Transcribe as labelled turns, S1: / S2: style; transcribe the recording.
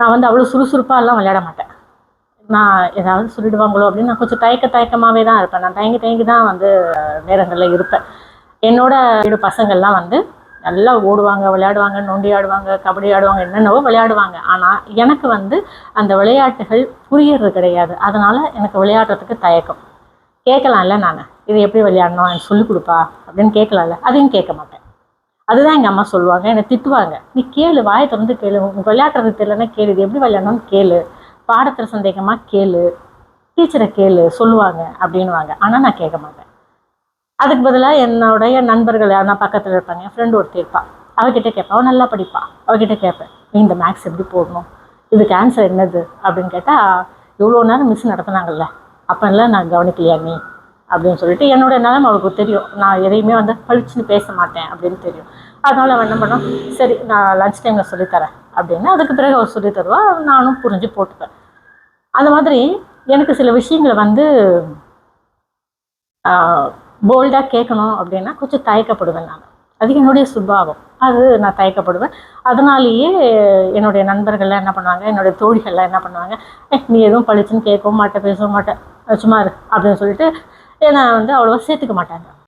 S1: நான் வந்து அவ்வளோ சுறுசுறுப்பாலாம் விளையாட மாட்டேன். நான் ஏதாவது சொல்லிடுவாங்களோ அப்படின்னு நான் கொஞ்சம் தயக்க தயக்கமாகவே தான் இருப்பேன். நான் தயங்கி தயங்கி தான் வந்து நேரங்களில் இருப்பேன். என்னோட வீடு பசங்கள்லாம் வந்து நல்லா ஓடுவாங்க விளையாடுவாங்க நொண்டி ஆடுவாங்க கபடி ஆடுவாங்க என்னென்னவோ விளையாடுவாங்க. ஆனால் எனக்கு வந்து அந்த விளையாட்டுகள் புரியறது கிடையாது. அதனால் எனக்கு விளையாடுறதுக்கு தயக்கம். கேட்கலாம்ல நான். இது எப்படி விளையாடணும்? எனக்கு சொல்லிக் கொடுப்பா அப்படின்னு கேட்கலாம்ல. அதையும் கேட்க மாட்டேன். அதுதான் எங்கள் அம்மா சொல்லுவாங்க. என்னை திட்டுவாங்க. நீ கேளு வாயை திறந்து கேளு. உனக்கு விளையாடுறது தெரியலன்னா கேளு. இது எப்படி விளையாடணும்னு கேளு. பாடத்தில் சந்தேகமாக கேளு. டீச்சரை கேளு. சொல்லுவாங்க. அப்படின்வாங்க ஆனால் நான் கேட்க மாட்டேன். அதுக்கு பதிலாக என்னுடைய நண்பர்கள் யாருன்னா பக்கத்தில் இருப்பாங்க. என் ஃப்ரெண்டு ஒருத்தர் இருப்பாள் அவகிட்ட கேட்பேன். அவள் நல்லா படிப்பா? அவகிட்ட கேட்பேன். நீ இந்த மேக்ஸ் எப்படி போடணும்? இதுக்கு ஆன்சர் என்னது? அப்படின்னு கேட்டால் இவ்வளோ நேரம் மிஸ் நடத்துனாங்கல்ல. அப்போல்லாம் நான் கவனிக்கலையா நீ? அப்படின்னு சொல்லிட்டு என்னோட நிலைமை அவளுக்கு தெரியும். நான் எதையுமே வந்து பளிச்சுன்னு பேச மாட்டேன் அப்படின்னு தெரியும். அதனால் அவன் என்ன பண்ணோம் சரி நான் லஞ்ச் டைமில் சொல்லித்தரேன் அப்படின்னு அதுக்கு பிறகு அவர் சொல்லி தருவா நானும் புரிஞ்சு போட்டுப்பேன். அந்த மாதிரி எனக்கு சில விஷயங்களை வந்து போல்டாக கேட்கணும் அப்படின்னா கொஞ்சம் தயக்கப்படுவேன் நான். அது என்னுடைய சுபாவம். அது நான் தயக்கப்படுவேன். அதனாலேயே என்னுடைய நண்பர்கள்லாம் என்ன பண்ணுவாங்க? என்னுடைய தோழிகள்லாம் என்ன பண்ணுவாங்க? நீ எதுவும் பளிச்சுன்னு கேட்கவும் மாட்டேன் பேசவும் மாட்டேன் சும்மா இரு அப்படின்னு சொல்லிட்டு நான் வந்து அவ்வளோவா சேர்த்துக்க மாட்டாங்க.